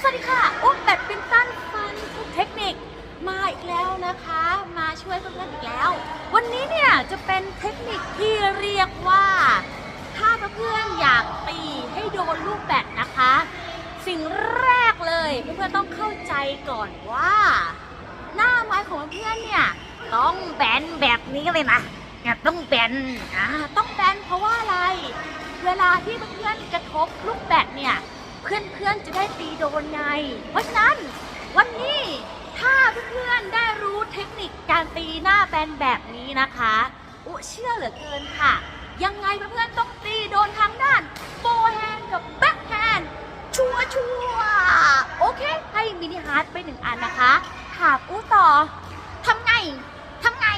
สวัสดีค่ะ อุ๊บแบดมินตันฟันทุกเทคนิคมาอีกแล้วนะคะ มาช่วยเพื่อนๆอีกแล้ว วันนี้เนี่ยจะเป็นเทคนิคที่เรียกว่า ถ้าเพื่อนๆอยากตีให้โดนลูกแบดนะคะ สิ่งแรกเลยเพื่อนๆต้องเข้าใจก่อนว่า หน้าไม้ของเพื่อนเนี่ยต้องแบนแบบนี้เลยนะเนี่ยต้องแบนอ่าต้องแบนเพราะว่าอะไร เวลาที่เพื่อนๆกระทบลูกแบดเนี่ย พื่อนๆจะได้ตีโดนไง เพราะฉะนั้นวันนี้ถ้าเพื่อนๆได้รู้เทคนิคการตีหน้าแบนแบบนี้นะคะอุเชื่อเหลือเกินค่ะ ยังไงเพื่อนๆต้องตีโดนทางด้านโฟแฮนกับแบ็คแฮนชัวชัวโอเค ให้มินิฮาร์ดไปหนึ่งอันนะคะ ถามอู้ต่อทำไงทำไง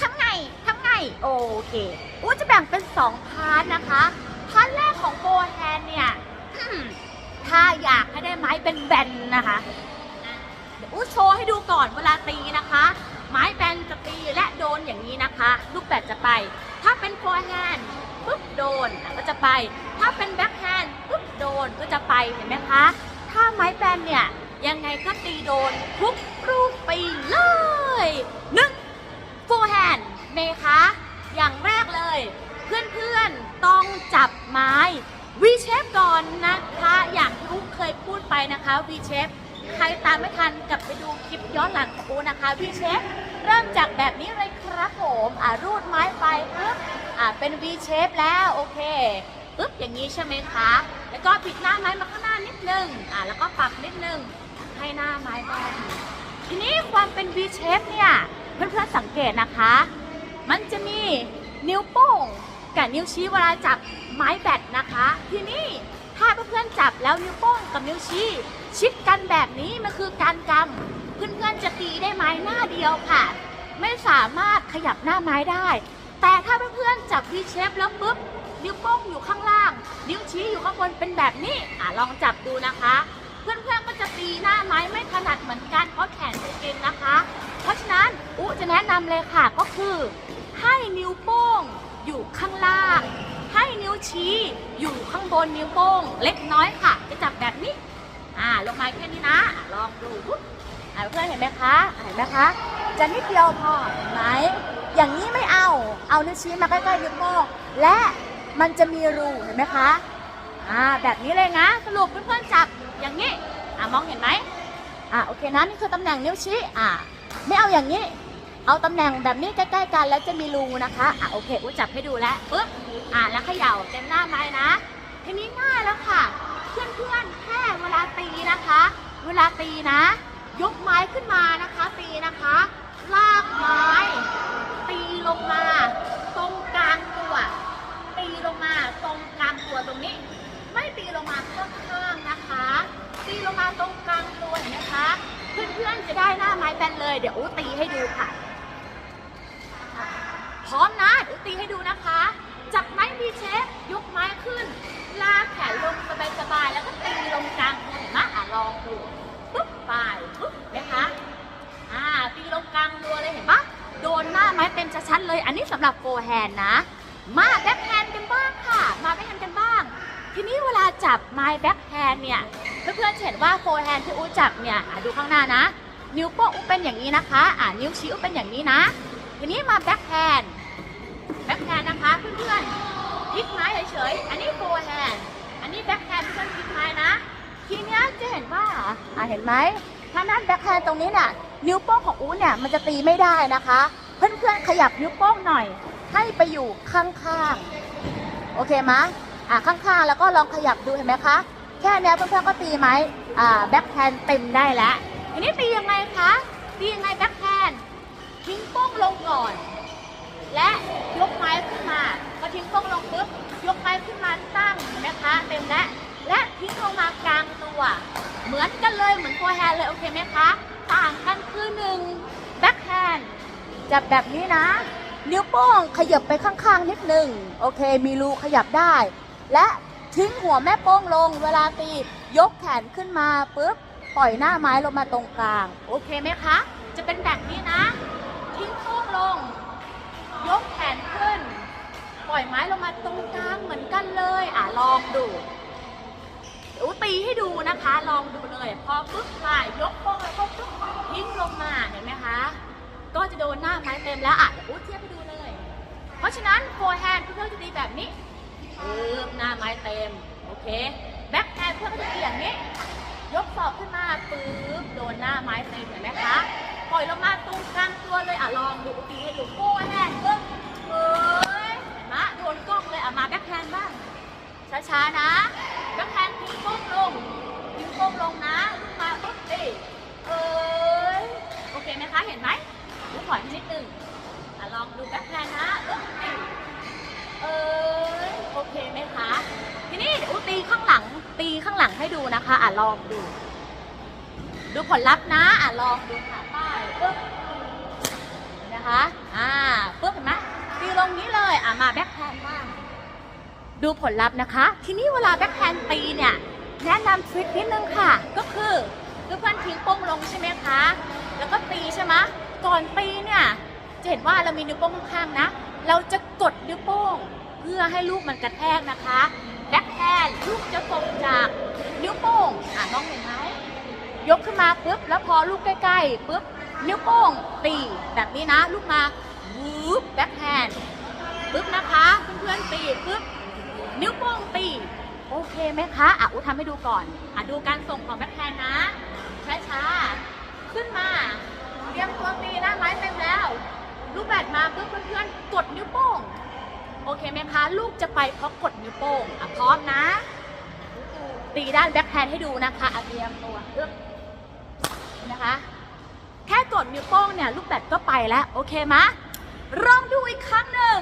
ทำไงทำไง โอเคอู้จะแบ่งเป็น2พาร์ทนะคะ พาร์ทแรกของโฟแฮนเนี่ย ถ้าอยากให้ได้ไม้เป็นแบนนะคะเดี๋ยวอู้โชว์ให้ดูก่อนเวลาตีนะคะ ไม้แบนจะตีและโดนอย่างนี้นะคะ ลูกแบดจะไป ถ้าเป็นโฟร์แฮนด์ปุ๊บโดนก็จะไป ถ้าเป็นแบ็คแฮนด์ปุ๊บโดนก็จะไปเห็นไหมคะ ถ้าไม้แบนเนี่ยยังไงก็ตีโดนทุก V shape ใครตามไม่ทันกลับไปดูคลิปย้อนหลังของอูนะคะ V shape เริ่มจากแบบนี้เลยครับผมอ่ารูดไม้ไปปุ๊บอ่าเป็น V shape แล้วโอเคปุ๊บอย่างนี้ใช่ไหมคะ แล้วก็ปิดหน้าไม้มาข้างหน้านิดนึงอ่าแล้วก็ปรับนิดนึงให้หน้าไม้แบนทีนี้ความเป็น V shape เนี่ยเพื่อนๆสังเกตนะคะ มันจะมีนิ้วโป้งกับนิ้วชี้เวลาจับไม้แบตนะคะ ทีนี้ ถ้าเพื่อนๆจับแล้วนิ้วโป้งกับนิ้วชี้ ชิดกันแบบนี้มันคือการกำเพื่อนๆจะตีได้ไม้หน้าเดียวค่ะ ไม่สามารถขยับหน้าไม้ได้ แต่ถ้าเพื่อนๆจับ V shape แล้วปุ๊บนิ้วโป้งอยู่ข้างล่าง นิ้วชี้อยู่ข้างบนเป็นแบบนี้อะลองจับดูนะคะ เพื่อนๆก็จะตีหน้าไม้ไม่ถนัดเหมือนกันเพราะแขนจะเกร็งนะคะ เพราะฉะนั้นอุจะแนะนำเลยค่ะก็คือ ให้นิ้วโป้งอยู่ข้างล่าง ให้นิ้วชี้อยู่ข้างบนนิ้วโป้ง เล็กน้อยค่ะ จะจับแบบนี้ อ่า ลงมาแค่นี้นะอะลองดูปุ๊บอ่าเพื่อนเห็นไหมคะอะเห็นไหมคะ จะนิดเดียวพอเห็นไหมอย่างนี้ไม่เอา เอานิ้วชี้มาใกล้ๆนิ้วโป้ง และมันจะมีรูเห็นไหมคะ อ่า แบบนี้เลยนะ สรุปเพื่อนๆจับอย่างนี้ อ่ามองเห็นไหมอ่าโอเคนะ นี่คือตำแหน่งนิ้วชี้ อ่าไม่เอาอย่างนี้ เอาตำแหน่งแบบนี้ใกล้ๆกันแล้วจะมีรูนะคะอะโอเคอุ้ยจับให้ดูแล้วปึ๊บอะแล้วเขย่าเต็มหน้าไม้นะทีนี้ง่ายแล้วค่ะ เพื่อนๆแค่เวลาตีนะคะ เวลาตีนะ ยกไม้ขึ้นมานะคะตีนะคะ ลากไม้ ร้อมนะเดี๋ยวตีให้ดูนะคะ จับไม้พีเชฟยกไม้ขึ้น ลากแขนลงสบายๆแล้วก็ตีลงกลางตัวเห็นไหมอะลองดูปุ๊บไปปุ๊บเห็นไหมคะอ่าตีลงกลางตัวเลยเห็นปะโดนหน้าไม้เต็มชัดเลย อันนี้สำหรับโฟแฮนนะ มาแบ็คแฮนกันบ้างค่ะ มาแบ็คแฮนกันบ้าง ทีนี้เวลาจับไม้แบ็คแฮนเนี่ยเพื่อนๆเห็นว่าโฟแฮนที่อู้จับเนี่ยดูข้างหน้านะ นิ้วโป้งอู้เป็นอย่างนี้นะคะ อ่านิ้วชี้อู้เป็นอย่างนี้นะ ทีนี้มาแบ็คแฮนด์ เฉยๆ อันนี้โฟร์แฮนด์อันนี้แบ็คแฮนด์เพื่อนๆพลิกไม้นะ ทีเนี้ยจะเห็นว่าอ่าเห็นไหมถ้าด้านแบ็คแฮนด์ตรงนี้น่ะนิ้วโป้งของอู้เนี่ยมันจะตีไม่ได้นะคะ เพื่อนๆขยับนิ้วโป้งหน่อย ให้ไปอยู่ข้างๆ โอเคไหมยอ่าข้างๆ แล้วก็ลองขยับดูเห็นไหมคะ แค่เนี้ยเพื่อนๆก็ตีไหมอ่าแบ็คแฮนด์เต็มได้แล้วทีนี้ตียังไงคะตียังไงแบ็คแฮนด์ทิ้งโป้งลงก่อน และยกไม้ขึ้นมา มือนกันเลยเหมือนโฟร์แฮนเลยโอเคไหมคะ ต่างกันคือหนึ่งแบ็คแฮนจับแบบนี้นะ นิ้วโป้งขยับไปข้างๆนิดหนึ่งโอเค มีรูขยับได้ และทิ้งหัวแม่โป้งลง เวลาตียกแขนขึ้นมาปุ๊บปล่อยหน้าไม้ลงมาตรงกลาง โอเคไหมคะ จะเป็นแบบนี้นะ ทิ้งโป้งลง ยกแขนขึ้น ปล่อยไม้ลงมาตรงกลางเหมือนกันเลย อะลองดู ตีให้ดูนะคะ ลองดูเลย พอปุ๊บค่ะยยกโป้งแล้วก็ปุ๊บทิ้งลงมาเห็นไหมคะ ก็จะโดนหน้าไม้เต็มแล้วอะเดี๋ยวอู้เทียบให้ดูเลย เพราะฉะนั้นโฟร์แฮนด์เพื่อนจะดีแบบนี้ปึ๊บหน้าไม้เต็มโอเคแบ็คแฮนด์เพื่อนก็จะดีอย่างนี้ ยกศอกขึ้นมาปึ๊บโดนหน้าไม้เต็มเห็นไหมคะปล่อยลงมาตรงกลางตัวเลยอะลองดูตีให้ดูโฟร์แฮนด์ปึ๊บเอ้ยเห็นไหมโดนกล้องเลยอะมาแบ็คแฮนด์บ้างช้าๆนะ งลงนะลูกมาปุ๊บตีเอ้ยโอเคไหมคะ เห็นไหมลูกขออีกนิดนึงอะลองดูแบ็คแฮนนะปึ๊บตีเอ้ยโอเคไหมคะ ทีนี้เดี๋ยวอูตีข้างหลังตีข้างหลังให้ดูนะคะอะลองดู ดูผลลัพธ์นะอะลองดูค่ะป้ายปึ๊บนะคะอ่าปึ๊บเห็นไหมตีลงนี้เลยอะมาแบ็คแฮนด์บ้างดูผลลัพธ์นะคะ ทีนี้เวลาแบ็คแฮนด์ตีเนี่ย แนะนำทริคนิดนึงค่ะ ก็คือคือเพื่อนทิ้งโป้งลงใช่ไหมคะ แล้วก็ตีใช่ไหมก่อนตีเนี่ยจะเห็นว่าเรามีนิ้วโป้งข้างๆนะ เราจะกดนิ้วโป้งเพื่อให้ลูกมันกระแทกนะคะแบ็คแฮนด์ลูกจะตกจากนิ้วโป้งอะน้องเห็นไหมยกขึ้นมาปุ๊บแล้วพอลูกใกล้ๆปุ๊บนิ้วโป้งตีแบบนี้นะ ลูกมาวูบแบ็คแฮนด์ปุ๊บนะคะเพื่อนๆตีปุ๊บนิ้วโป้งตี โอเคไหมคะอะอูทำให้ดูก่อนอะดูการส่งของแบ็คแฮนนะ ช้าๆ ขึ้นมาเตรียมตัวตีนะไม้เต็มแล้ว ลูกแบดมาเพื่อเพื่อนๆ กดนิ้วโป้ง โอเคไหมคะ ลูกจะไปเพราะกดนิ้วโป้งอะพร้อมนะ ตีด้านแบ็คแฮนให้ดูนะคะอะเตรียมตัวเอื้อนะคะ แค่กดนิ้วโป้งเนี่ย ลูกแบดก็ไปแล้ว โอเคไหมะลองดูอีกครั้งหนึ่ง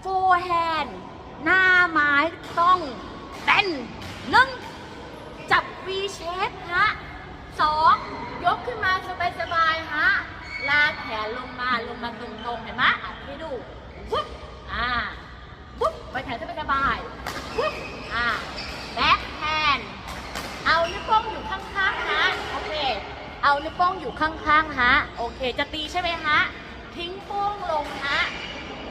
โฟร์แฮนหน้าไม้ต้อง เป็นหนึ่งจับ V shape ฮะสองยกขึ้นมาสบายๆฮะลากแขนลงมาลงมาตรงๆเห็นไหมอะให้ดูวุ๊บอ่าวุ๊บไปแขนสบายๆวุ๊บอ่าแบ็คแฮนด์เอานิ้วโป้งอยู่ข้างๆฮะโอเค เอานิ้วโป้งอยู่ข้างๆฮะโอเค จะตีใช่ไหมฮะทิ้งโป้งลงฮะ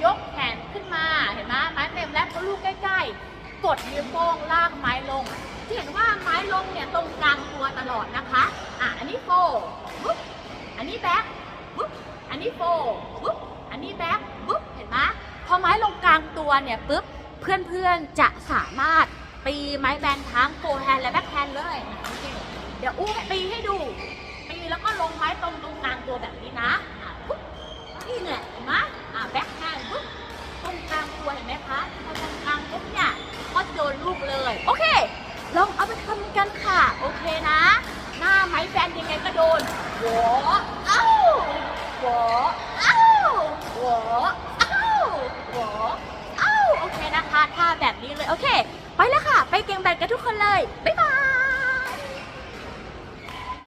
ยกแขนขึ้นมาเห็นไหมไม้เต็มแล้วพอลูกใกล้ๆ กดนิ้วโป้งลากไม้ลงเห็นว่าไม้ลงเนี่ยตรงกลางตัวตลอดนะคะ อะ อันนี้โฟบุ๊บ อันนี้แบ็คบุ๊บ อันนี้โฟบุ๊บ อันนี้แบ็คบุ๊บ เห็นไหมพอไม้ลงกลางตัวเนี่ยปุ๊บ เพื่อนๆจะสามารถตีไม้แบนทั้งโฟแฮนและแบ็คแฮนเลยเคเดี๋ยวอู้ตีให้ดู ตีแล้วก็ลงไม้ตรงตรงกลางตัวแบบนี้นะ ทำกันค่ะ โอเคนะ หน้าไม้แฟนยังไงก็โดนหัวเอ้าหัวเอ้าหัวเอ้าหัวเอ้าโอเคนะคะท่าแบบนี้เลย โอเค ไปแล้วค่ะ ไปเก่งแบนกันทุกคนเลย บ๊ายบาย